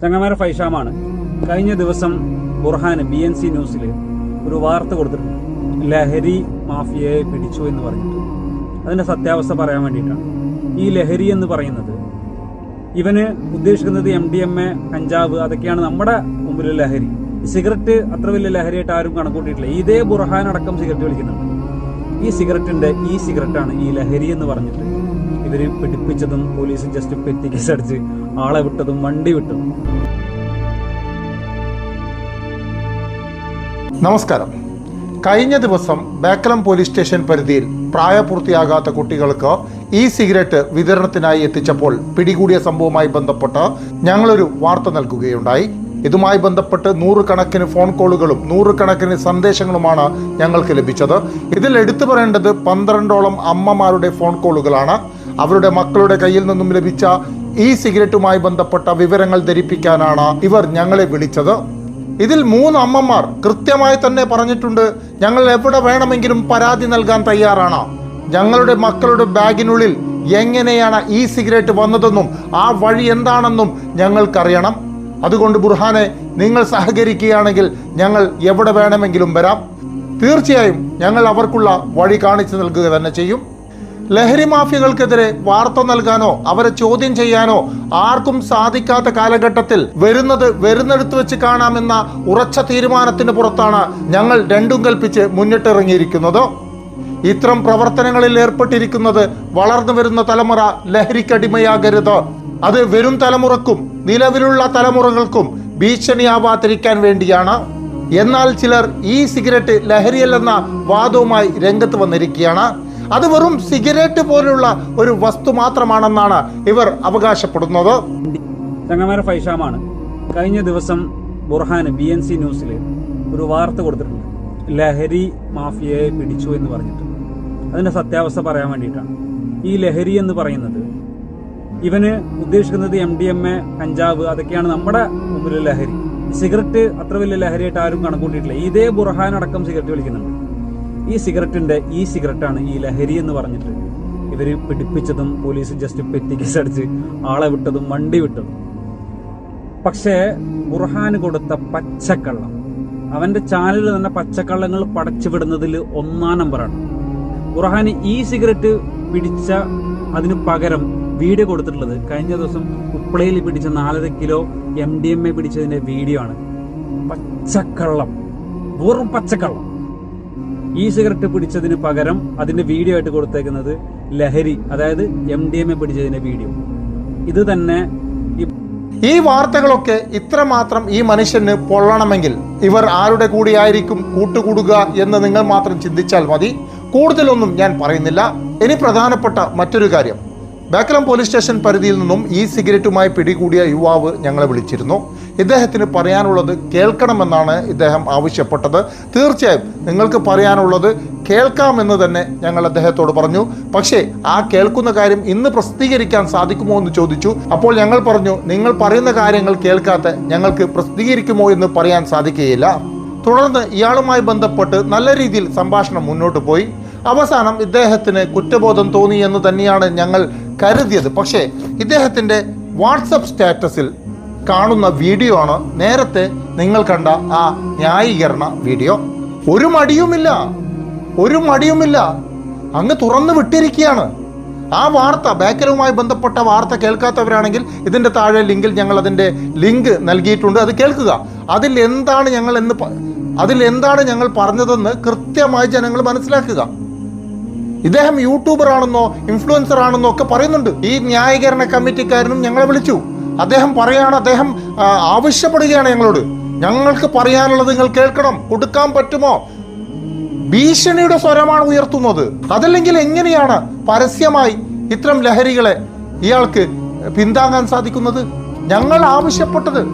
ചങ്ങമാര ഫൈഷാമാണ് കഴിഞ്ഞ ദിവസം Burhan B N C ന്യൂസിൽ ഒരു വാർത്ത കൊടുത്തിട്ടുണ്ട്. ലഹരി മാഫിയയെ പിടിച്ചു എന്ന് പറഞ്ഞിട്ട്. അതിന്റെ സത്യാവസ്ഥ പറയാൻ വേണ്ടിയിട്ടാണ്. ഈ ലഹരി എന്ന് പറയുന്നത് ഇവന് ഉദ്ദേശിക്കുന്നത് എം ഡി എം എ കഞ്ചാവ് അതൊക്കെയാണ് നമ്മുടെ മുമ്പിൽ ലഹരി. സിഗരറ്റ് അത്ര വലിയ ലഹരിയായിട്ട് ആരും കണക്കൂട്ടിയിട്ടില്ല. ഇതേ ബുർഹാൻ അടക്കം സിഗരറ്റ് വിളിക്കുന്നുണ്ട്. ഈ സിഗരറ്റിന്റെ ഈ സിഗരറ്റാണ് ഈ ലഹരി എന്ന് പറഞ്ഞിട്ട് ഇവർ പിടിപ്പിച്ചതും പോലീസ് ജസ്റ്റ് പെറ്റി കേസ് അടിച്ച് ആളെ വിട്ടതും വണ്ടി വിട്ടതും. നമസ്കാരം. കഴിഞ്ഞ ദിവസം ബേക്കലം പോലീസ് സ്റ്റേഷൻ പരിധിയിൽ പ്രായപൂർത്തിയാകാത്ത കുട്ടികൾക്ക് ഇ സിഗരറ്റ് വിതരണത്തിനായി എത്തിച്ചപ്പോൾ പിടികൂടിയ സംഭവവുമായി ബന്ധപ്പെട്ട് ഞങ്ങളൊരു വാർത്ത നൽകുകയുണ്ടായി. ഇതുമായി ബന്ധപ്പെട്ട് നൂറുകണക്കിന് ഫോൺ കോളുകളും നൂറുകണക്കിന് സന്ദേശങ്ങളുമാണ് ഞങ്ങൾക്ക് ലഭിച്ചത്. ഇതിൽ എടുത്തു പറയേണ്ടത് പന്ത്രണ്ടോളം അമ്മമാരുടെ ഫോൺ കോളുകളാണ് അവരുടെ മക്കളുടെ കയ്യിൽ നിന്നും ലഭിച്ച ഈ സിഗരറ്റുമായി ബന്ധപ്പെട്ട വിവരങ്ങൾ ധരിപ്പിക്കാനാണ് ഇവർ ഞങ്ങളെ വിളിച്ചത്. ഇതിൽ മൂന്ന് അമ്മമാർ കൃത്യമായി തന്നെ പറഞ്ഞിട്ടുണ്ട് ഞങ്ങൾ എവിടെ വേണമെങ്കിലും പരാതി നൽകാൻ തയ്യാറാണ്. ഞങ്ങളുടെ മക്കളുടെ ബാഗിനുള്ളിൽ എങ്ങനെയാണ് ഈ സിഗരറ്റ് വന്നതെന്നും ആ വഴി എന്താണെന്നും ഞങ്ങൾക്കറിയണം. അതുകൊണ്ട് ബുർഹാനെ നിങ്ങൾ സഹകരിക്കുകയാണെങ്കിൽ ഞങ്ങൾ എവിടെ വേണമെങ്കിലും വരാം. തീർച്ചയായും ഞങ്ങൾ അവർക്കുള്ള വഴി കാണിച്ചു നൽകുക തന്നെ ചെയ്യും. ലഹരി മാഫിയകൾക്കെതിരെ വാർത്ത നൽകാനോ അവരെ ചോദ്യം ചെയ്യാനോ ആർക്കും സാധിക്കാത്ത കാലഘട്ടത്തിൽ വരുന്നത് വരുന്നെടുത്ത് വെച്ച് കാണാമെന്ന ഉറച്ച തീരുമാനത്തിന് പുറത്താണ് ഞങ്ങൾ രണ്ടും കൽപ്പിച്ച് മുന്നിട്ടിറങ്ങിയിരിക്കുന്നത്. ഇത്തരം പ്രവർത്തനങ്ങളിൽ ഏർപ്പെട്ടിരിക്കുന്നത് വളർന്നു വരുന്ന തലമുറ ലഹരിക്കടിമയാകരുത്. അത് വരും തലമുറക്കും നിലവിലുള്ള തലമുറകൾക്കും ഭീഷണിയാവാതിരിക്കാൻ വേണ്ടിയാണ്. എന്നാൽ ചിലർ ഈ സിഗരറ്റ് ലഹരിയല്ലെന്ന വാദവുമായി രംഗത്ത് വന്നിരിക്കുകയാണ്. അത് വെറും സിഗരറ്റ് പോലുള്ള ഒരു വസ്തു മാത്രമാണെന്നാണ് ഇവർ അവകാശപ്പെടുന്നത്. ചങ്ങമാര ഫൈഷാമാണ്. കഴിഞ്ഞ ദിവസം ബുർഹാൻ ബി എൻ സി ന്യൂസിൽ ഒരു വാർത്ത കൊടുത്തിട്ടുണ്ട്. ലഹരി മാഫിയയെ പിടിച്ചു എന്ന് പറഞ്ഞിട്ട്. അതിന്റെ സത്യാവസ്ഥ പറയാൻ വേണ്ടിയിട്ടാണ്. ഈ ലഹരി എന്ന് പറയുന്നത് ഇവന് ഉദ്ദേശിക്കുന്നത് എം ഡി എം എ കഞ്ചാവ് അതൊക്കെയാണ് നമ്മുടെ മുമ്പിൽ ലഹരി. സിഗരറ്റ് അത്ര വലിയ ലഹരിയായിട്ട് ആരും കണക്കൂട്ടിയിട്ടില്ല. ഇതേ ബുർഹാൻ അടക്കം സിഗരറ്റ് വലിക്കുന്നുണ്ട്. ഈ സിഗരറ്റിന്റെ ഈ സിഗരറ്റാണ് ഈ ലഹരി എന്ന് പറഞ്ഞിട്ട് ഇവർ പിടിപ്പിച്ചതും പോലീസ് ജസ്റ്റ് പെറ്റി കേസടിച്ച് ആളെ വിട്ടതും വണ്ടി വിട്ടതും. പക്ഷേ ബുർഹാന് കൊടുത്ത പച്ചക്കള്ളം അവന്റെ ചാനലിൽ തന്നെ പച്ചക്കള്ളങ്ങൾ പടച്ചു വിടുന്നതിൽ ഒന്നാം നമ്പറാണ്. ബുർഹാൻ ഈ സിഗരറ്റ് പിടിച്ച അതിന് പകരം വീഡിയോ കൊടുത്തിട്ടുള്ളത് കഴിഞ്ഞ ദിവസം ഉപ്പളയിൽ പിടിച്ച നാലര kilo M D M A പിടിച്ചതിന്റെ video ആണ്. പച്ചക്കള്ളം വെറും പച്ചക്കള്ളം. ഈ സിഗരറ്റ് പിടിച്ചതിന് പകരം അതിന്റെ വീഡിയോ ആയിട്ട് കൊടുത്തേക്കുന്നത് ലഹരി അതായത് എം ഡി എം എ പിടിച്ചതിന്റെ വീഡിയോ. ഇത് തന്നെ ഈ വാർത്തകളൊക്കെ ഇത്ര മാത്രം ഈ മനുഷ്യന് പൊള്ളണമെങ്കിൽ ഇവർ ആരുടെ കൂടിയായിരിക്കും കൂട്ടുകൂടുക എന്ന് നിങ്ങൾ മാത്രം ചിന്തിച്ചാൽ മതി. കൂടുതലൊന്നും ഞാൻ പറയുന്നില്ല. ഇനി പ്രധാനപ്പെട്ട മറ്റൊരു കാര്യം. ബേക്കലം പോലീസ് സ്റ്റേഷൻ പരിധിയിൽ നിന്നും ഈ സിഗരറ്റുമായി പിടികൂടിയ യുവാവ് ഞങ്ങളെ വിളിച്ചിരുന്നു. ഇദ്ദേഹത്തിന് പറയാനുള്ളത് കേൾക്കണമെന്നാണ് ഇദ്ദേഹം ആവശ്യപ്പെട്ടത്. തീർച്ചയായും നിങ്ങൾക്ക് പറയാനുള്ളത് കേൾക്കാമെന്ന് തന്നെ ഞങ്ങൾ അദ്ദേഹത്തോട് പറഞ്ഞു. പക്ഷേ ആ കേൾക്കുന്ന കാര്യം ഇന്ന് പ്രസിദ്ധീകരിക്കാൻ സാധിക്കുമോ എന്ന് ചോദിച്ചു. അപ്പോൾ ഞങ്ങൾ പറഞ്ഞു നിങ്ങൾ പറയുന്ന കാര്യങ്ങൾ കേൾക്കാത്ത ഞങ്ങൾക്ക് പ്രസിദ്ധീകരിക്കുമോ എന്ന് പറയാൻ സാധിക്കുകയില്ല. തുടർന്ന് ഇയാളുമായി ബന്ധപ്പെട്ട് നല്ല രീതിയിൽ സംഭാഷണം മുന്നോട്ട് പോയി. അവസാനം ഇദ്ദേഹത്തിന് കുറ്റബോധം തോന്നി എന്ന് തന്നെയാണ് ഞങ്ങൾ കരുതിയത്. പക്ഷേ ഇദ്ദേഹത്തിന്റെ വാട്സപ്പ് സ്റ്റാറ്റസിൽ കാണുന്ന വീഡിയോ ആണ് നേരത്തെ നിങ്ങൾ കണ്ട ആ ന്യായീകരണ വീഡിയോ. ഒരു മടിയുമില്ല. ഒരു മടിയുമില്ല. അങ്ങ് തുറന്നു വിട്ടിരിക്കുകയാണ്. ആ വാർത്ത ബേക്കലുമായി ബന്ധപ്പെട്ട വാർത്ത കേൾക്കാത്തവരാണെങ്കിൽ ഇതിന്റെ താഴെ ലിങ്കിൽ ഞങ്ങൾ അതിന്റെ ലിങ്ക് നൽകിയിട്ടുണ്ട്. അത് കേൾക്കുക. അതിൽ എന്താണ് ഞങ്ങൾ എന്ന് അതിൽ എന്താണ് ഞങ്ങൾ പറഞ്ഞതെന്ന് കൃത്യമായി ജനങ്ങൾ മനസ്സിലാക്കുക. ഇദ്ദേഹം യൂട്യൂബർ ആണെന്നോ ഇൻഫ്ലുവൻസർ ആണെന്നോ ഒക്കെ പറയുന്നുണ്ട്. ഈ ന്യായീകരണ കമ്മിറ്റിക്കാരനും ഞങ്ങളെ വിളിച്ചു. അദ്ദേഹം പറയാണ് അദ്ദേഹം ആവശ്യപ്പെടുകയാണ് ഞങ്ങളോട്. ഞങ്ങൾക്ക് പറയാനുള്ളത് നിങ്ങൾ കേൾക്കണം. കൊടുക്കാൻ പറ്റുമോ? ഭീഷണിയുടെ സ്വരമാണ് ഉയർത്തുന്നത്. അതല്ലെങ്കിൽ എങ്ങനെയാണ് പരസ്യമായി ഇത്തരം ലഹരികളെ ഇയാൾക്ക് പിന്താങ്ങാൻ സാധിക്കുന്നത്? ഞങ്ങൾ ആവശ്യപ്പെട്ടത്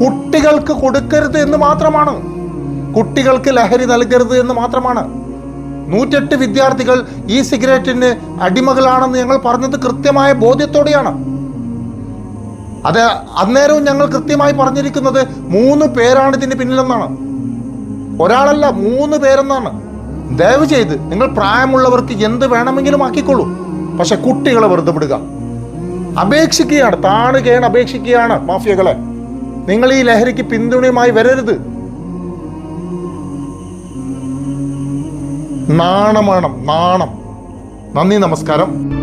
കുട്ടികൾക്ക് കൊടുക്കരുത് എന്ന് മാത്രമാണ്. കുട്ടികൾക്ക് ലഹരി നൽകരുത് എന്ന് മാത്രമാണ്. നൂറ്റെട്ട് വിദ്യാർത്ഥികൾ ഈ സിഗരറ്റിന് അടിമകളാണെന്ന് ഞങ്ങൾ പറഞ്ഞത് കൃത്യമായ ബോധ്യത്തോടെയാണ്. അത് അന്നേരവും ഞങ്ങൾ കൃത്യമായി പറഞ്ഞിരിക്കുന്നത് മൂന്ന് പേരാണ് ഇതിന് പിന്നിലെന്നാണ്. ഒരാളല്ല മൂന്ന് പേരെന്നാണ്. ദയവ് ചെയ്ത് നിങ്ങൾ പ്രായമുള്ളവർക്ക് എന്ത് വേണമെങ്കിലും ആക്കിക്കൊള്ളൂ. പക്ഷെ കുട്ടികളെ വെറുതെ വിടുക. അപേക്ഷിക്കുകയാണ് താണുകയാണ് അപേക്ഷിക്കുകയാണ് മാഫിയകളെ. നിങ്ങൾ ഈ ലഹരിക്ക് പിന്തുണയുമായി വരരുത്. നാണമാണം നാണം. നന്ദി നമസ്കാരം.